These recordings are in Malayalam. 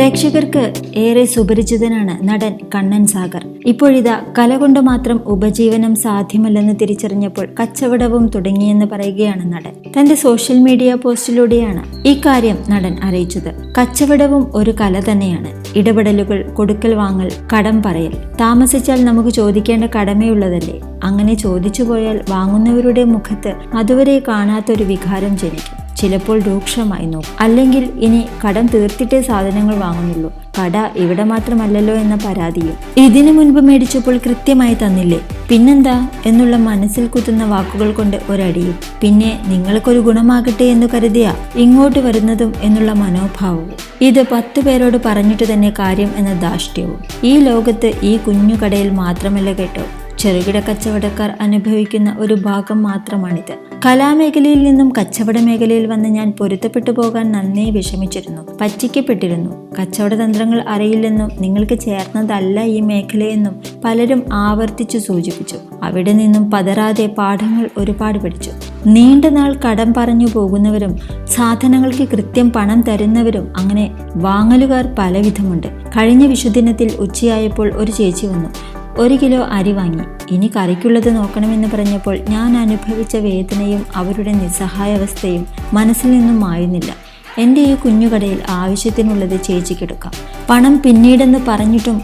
പ്രേക്ഷകർക്ക് ഏറെ സുപരിചിതനാണ് നടൻ കണ്ണൻ സാഗർ. ഇപ്പോഴിതാ കല കൊണ്ട് മാത്രം ഉപജീവനം സാധ്യമല്ലെന്ന് തിരിച്ചറിഞ്ഞപ്പോൾ കച്ചവടവും തുടങ്ങിയെന്ന് പറയുകയാണ് നടൻ. തന്റെ സോഷ്യൽ മീഡിയ പോസ്റ്റിലൂടെയാണ് ഈ കാര്യം നടൻ അറിയിച്ചത്. കച്ചവടവും ഒരു കല തന്നെയാണ്. ഇടപെടലുകൾ കൊടുക്കൽ വാങ്ങൽ കടം പറയൽ. താമസിച്ചാൽ നമുക്ക് ചോദിക്കേണ്ട കടമയുള്ളതല്ലേ അങ്ങനെ ചോദിച്ചു പോയാൽ വാങ്ങുന്നവരുടെ മുഖത്ത് അതുവരെ കാണാത്തൊരു വികാരം ജനിക്കും. ചിലപ്പോൾ രൂക്ഷമായി നോക്കും. അല്ലെങ്കിൽ ഇനി കടം തീർത്തിട്ടേ സാധനങ്ങൾ വാങ്ങുന്നുള്ളൂ. കട ഇവിടെ മാത്രമല്ലല്ലോ എന്ന പരാതിയും. ഇതിനു മുൻപ് മേടിച്ചപ്പോൾ കൃത്യമായി തന്നില്ലേ? പിന്നെന്താ? എന്നുള്ള മനസ്സിൽ കുത്തുന്ന വാക്കുകൾ കൊണ്ട് ഒരടിയും. പിന്നെ നിങ്ങൾക്കൊരു ഗുണമാകട്ടെ എന്ന് കരുതിയ ഇങ്ങോട്ട് വരുന്നതും എന്നുള്ള മനോഭാവവും. ഇത് പത്തു പേരോട് പറഞ്ഞിട്ട് തന്നെ കാര്യം എന്ന ധാഷ്ട്യവും ഈ ലോകത്ത് ഈ കുഞ്ഞു കടയിൽ മാത്രമല്ല കേട്ടോ. ചെറുകിട കച്ചവടക്കാർ അനുഭവിക്കുന്ന ഒരു ഭാഗം മാത്രമാണിത്. കലാമേഖലയിൽ നിന്നും കച്ചവട മേഖലയിൽ വന്ന് ഞാൻ പൊരുത്തപ്പെട്ടു പോകാൻ നന്നേ വിഷമിച്ചിരുന്നു. പറ്റിക്കപ്പെട്ടിരുന്നു. കച്ചവട തന്ത്രങ്ങൾ അറിയില്ലെന്നും നിങ്ങൾക്ക് ചേർന്നതല്ല ഈ മേഖലയെന്നും പലരും ആവർത്തിച്ചു സൂചിപ്പിച്ചു. അവിടെ നിന്നും പതറാതെ പാഠങ്ങൾ ഒരുപാട് പഠിച്ചു. നീണ്ട നാൾ കടം പറഞ്ഞു പോകുന്നവരും സാധനങ്ങൾക്ക് കൃത്യം പണം തരുന്നവരും അങ്ങനെ വാങ്ങലുകാർ പലവിധമുണ്ട്. കഴിഞ്ഞ വിഷുദിനത്തിൽ ഉച്ചയായപ്പോൾ ഒരു ചേച്ചി വന്നു. ഒരു കിലോ അരി വാങ്ങി. ഇനി കറിക്കുള്ളത് നോക്കണമെന്ന് പറഞ്ഞപ്പോൾ ഞാൻ അനുഭവിച്ച വേദനയും അവരുടെ നിസ്സഹായാവസ്ഥയും മനസ്സിൽ നിന്നും മായുന്നില്ല. എന്റെ ഈ കുഞ്ഞുകടയിൽ ആവശ്യത്തിനുള്ളത് ചേച്ചിക്കെടുക്കാം പണം പിന്നീടെന്ന് പറഞ്ഞിട്ടും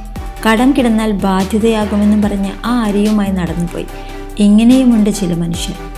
കടം കിടന്നാൽ ബാധ്യതയാകുമെന്നും പറഞ്ഞ് ആ അരിയുമായി നടന്നുപോയി. ഇങ്ങനെയുമുണ്ട് ചില മനുഷ്യർ.